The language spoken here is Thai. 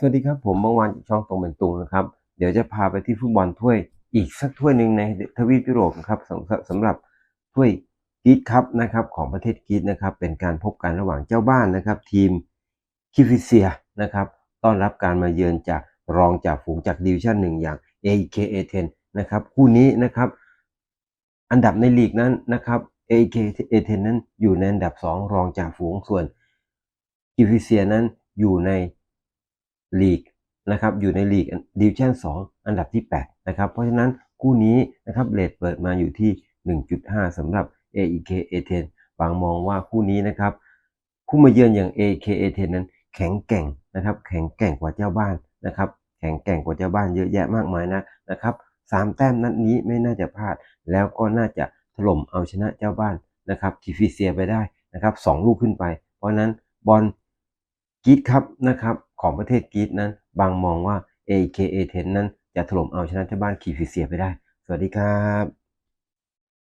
สวัสดีครับผมบางวันจากช่องตรงเป็นตุงนะครับ เดี๋ยวจะพาไปที่ฟุตบอลถ้วยอีกสักถ้วยหนึ่งในทวีปยุโรปครับสำสำหรับถ้วยกรีดคัพนะครับของประเทศกรีดนะครับ เป็นการพบกันระหว่างเจ้าบ้านนะครับ ทีมคิฟิเซียนะครับ ต้อนรับการมาเยือนจากรองจากฝูงจากดิวิชั่นหนึ่งอย่าง AKA10 นะครับคู่นี้นะครับอันดับในลีกนั้นนะครับ AKA10 นั้นอยู่ในอันดับ 2 รองจากฝูงส่วนกิฟิเซียนั้นอยู่ใน ลีกนะครับอยู่ในลีกดิวิชั่น2 อันดับที่ 8 นะครับ เพราะฉะนั้นคู่นี้นะครับเลทเปิดมาอยู่ที่ 1.5สำหรับ AEK A10 บางมองว่าคู่นี้นะครับคู่มาเยือนอย่าง AEK A10 นั้นแข็งแกร่งนะครับ แข็งแกร่งกว่าเจ้าบ้านนะครับ แข็งแกร่งกว่าเจ้าบ้านเยอะแยะมากมายนะนะครับสามแต้มนัดนี้ไม่น่าจะพลาด แล้วก็น่าจะถล่มเอาชนะเจ้าบ้านนะครับทีฟีเซียไปได้นะครับสองลูกขึ้นไป เพราะนั้นบอลกีดครับนะครับ ของประเทศกรีซนั้น บางมองว่า AKA 10นั้นจะถล่มเอาชนะเจ้าบ้านคีฟีเซียไปได้ สวัสดีครับ